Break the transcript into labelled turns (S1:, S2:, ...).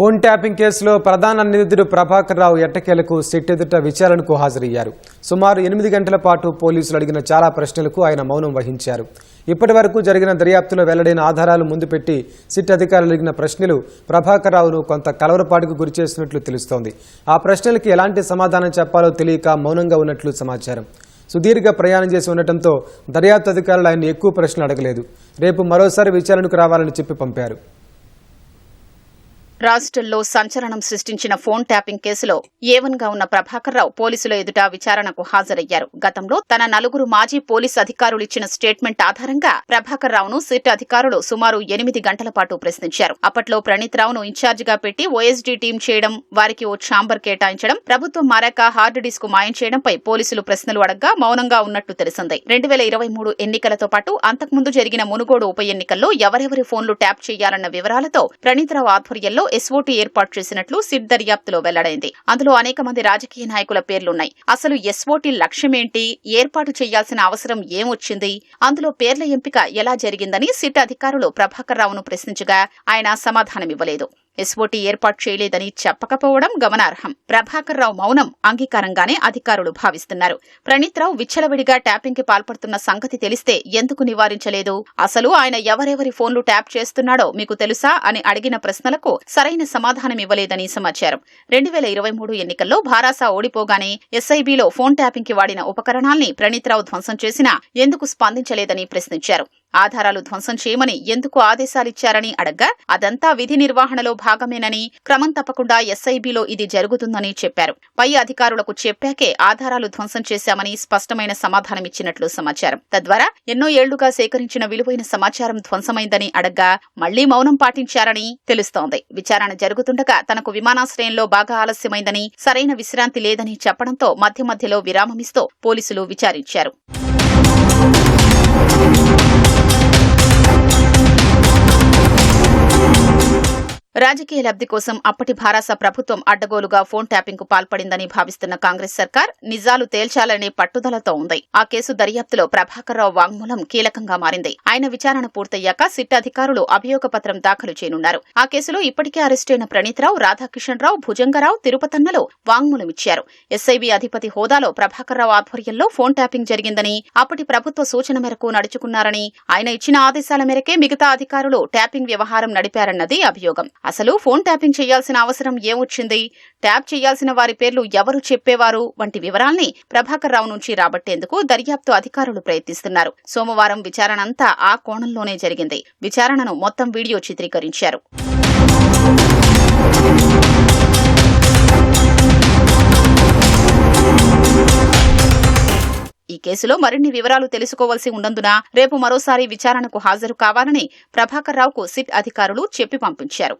S1: Phone tapping కేసులో ప్రధాన నిందితుడు ప్రభాకర్ రావు ఎట్టకేలకు సిట్ ఎదుట విచారణకు హాజరయ్యారు. సుమారు ఎనిమిది గంటల పాటు పోలీసులు అడిగిన చాలా ప్రశ్నలకు ఆయన మౌనం వహించారు. ఇప్పటి వరకు జరిగిన దర్యాప్తులో వెల్లడైన ఆధారాలు ముందు పెట్టి సిట్ అధికారులు అడిగిన ప్రశ్నలు ప్రభాకర్ రావును కొంత కలవరపాటుకు గురిచేసినట్లు తెలుస్తోంది. ఆ ప్రశ్నలకి ఎలాంటి సమాధానం చెప్పాలో తెలియక మౌనంగా ఉన్నట్లు సమాచారం. సుదీర్ఘ ప్రయాణం చేసి ఉండటంతో దర్యాప్తు అధికారులు ఆయన ఎక్కువ ప్రశ్నలు అడగలేదు. రేపు మరోసారి విచారణకు రావాలని చెప్పి పంపారు.
S2: రాష్ట్రంలో సంచలనం సృష్టించిన ఫోన్ ట్యాపింగ్ కేసులో ఏవన్గా ఉన్న ప్రభాకర్ రావు పోలీసుల ఎదుట విచారణకు హాజరయ్యారు. గతంలో తన నలుగురు మాజీ పోలీస్ అధికారులు ఇచ్చిన స్టేట్మెంట్ ఆధారంగా ప్రభాకర్ రావును సిట్ అధికారులు సుమారు ఎనిమిది గంటల పాటు ప్రశ్నించారు. అప్పట్లో ప్రణీత్ రావును ఇన్ఛార్జిగా పెట్టి ఓఎస్డీ టీం చేయడం వారికి ఓ ఛాంబర్ కేటాయించడం ప్రభుత్వం మారాక హార్డ్ డిస్క్ మాయం చేయడంపై పోలీసులు ప్రశ్నలు అడగ్గా మౌనంగా ఉన్నట్టు తెలిసింది. రెండు వేల ఇరవై మూడు ఎన్నికలతో పాటు అంతకుముందు జరిగిన మునుగోడు ఉప ఎన్నికల్లో ఎవరెవరి ఫోన్లు ట్యాప్ చేయాలన్న వివరాలతో ప్రణీత్ రావు ఆధ్వర్యంలో ఎస్ఓటీ ఏర్పాటు చేసినట్లు సిట్ దర్యాప్తులో వెల్లడైంది. అందులో అనేక మంది రాజకీయ నాయకుల పేర్లున్నాయి. అసలు ఎస్ఓటీ లక్ష్యమేంటి? ఏర్పాటు చేయాల్సిన అవసరం ఏమొచ్చింది? అందులో పేర్ల ఎంపిక ఎలా జరిగిందని సిట్ అధికారులు ప్రభాకర్ రావును ప్రశ్నించగా ఆయన సమాధానమివ్వలేదు. ఎస్ఓటీ ఏర్పాటు చేయలేదని చెప్పకపోవడం గమనార్హం. ప్రభాకర్ రావు మౌనం అంగీకారంగానే అధికారులు భావిస్తున్నారు. ప్రణీత్ రావు విచ్చలవిడిగా ట్యాపింగ్కి పాల్పడుతున్న సంగతి తెలిస్తే ఎందుకు నివారించలేదు? అసలు ఆయన ఎవరెవరి ఫోన్లు ట్యాప్ చేస్తున్నాడో మీకు తెలుసా? అని అడిగిన ప్రశ్నలకు సరైన సమాధానం ఇవ్వలేదని సమాచారం. రెండు వేల ఇరవై మూడు ఎన్నికల్లో భారాసా ఓడిపోగానే ఎస్ఐబిలో ఫోన్ ట్యాపింగ్కి వాడిన ఉపకరణాల్ని ప్రణీత్ రావు ధ్వంసం చేసినా ఎందుకు స్పందించలేదని ప్రశ్నించారు. ఆధారాలు ధ్వంసం చేయమని ఎందుకు ఆదేశాలిచ్చారని అడగ్గా అదంతా విధి నిర్వహణలో భాగమేనని క్రమం తప్పకుండా ఎస్ఐబిలో ఇది జరుగుతుందని చెప్పారు. పై అధికారులకు చెప్పాకే ఆధారాలు ధ్వంసం చేశామని స్పష్టమైన సమాధానమిచ్చినట్లు సమాచారం. తద్వారా ఎన్నో ఏళ్ళుగా సేకరించిన విలువైన సమాచారం ధ్వంసమైందని అడగ్గా మళ్ళీ మౌనం పాటించారని తెలుస్తోంది. విచారణ జరుగుతుండగా తనకు విమానాశ్రయంలో బాగా ఆలస్యమైందని సరైన విశ్రాంతి లేదని చెప్పడంతో మధ్య మధ్యలో విరామమిస్తూ పోలీసులు విచారించారు. రాజకీయ లబ్ధి కోసం అప్పటి భారాస ప్రభుత్వం అడ్డగోలుగా ఫోన్ ట్యాపింగ్కు పాల్పడిందని భావిస్తున్న కాంగ్రెస్ సర్కార్ నిజాలు తేల్చాలనే పట్టుదలతో ఉంది. ఆ కేసు దర్యాప్తులో ప్రభాకర్రావు వాంగ్మూలం కీలకంగా మారింది. ఆయన విచారణ పూర్తయ్యాక సిట్ అధికారులు అభియోగ పత్రం దాఖలు చేయనున్నారు. ఆ కేసులో ఇప్పటికే అరెస్టైన ప్రణీత్రావు రాధాకిషన్రావు భుజంగరావు తిరుపతన్నలో వాంగ్మూలమిచ్చారు ఎస్ఐబి అధిపతి హోదాలో ప్రభాకర్రావు ఆధ్వర్యంలో ఫోన్ ట్యాపింగ్ జరిగిందని అప్పటి ప్రభుత్వ సూచన మేరకు నడుచుకున్నారని ఆయన ఇచ్చిన ఆదేశాల మేరకే మిగతా అధికారులు ట్యాపింగ్ వ్యవహారం నడిపారన్నది అభియోగం. అసలు ఫోన్ ట్యాపింగ్ చేయాల్సిన అవసరం ఏమొచ్చింది? ట్యాప్ చేయాల్సిన వారి పేర్లు ఎవరు చెప్పేవారు? వంటి వివరాల్ని ప్రభాకర్ రావు నుంచి రాబట్టేందుకు దర్యాప్తు అధికారులు ప్రయత్నిస్తున్నారు. సోమవారం విచారణ అంతా ఆ కోణంలోనే జరిగింది. విచారణను మొత్తం వీడియో చిత్రీకరించారు. ఈ కేసులో మరిన్ని వివరాలు తెలుసుకోవాల్సి ఉన్నందున రేపు మరోసారి విచారణకు హాజరు కావాలని ప్రభాకర్ రావుకు సిట్ అధికారులు చెప్పి పంపించారు.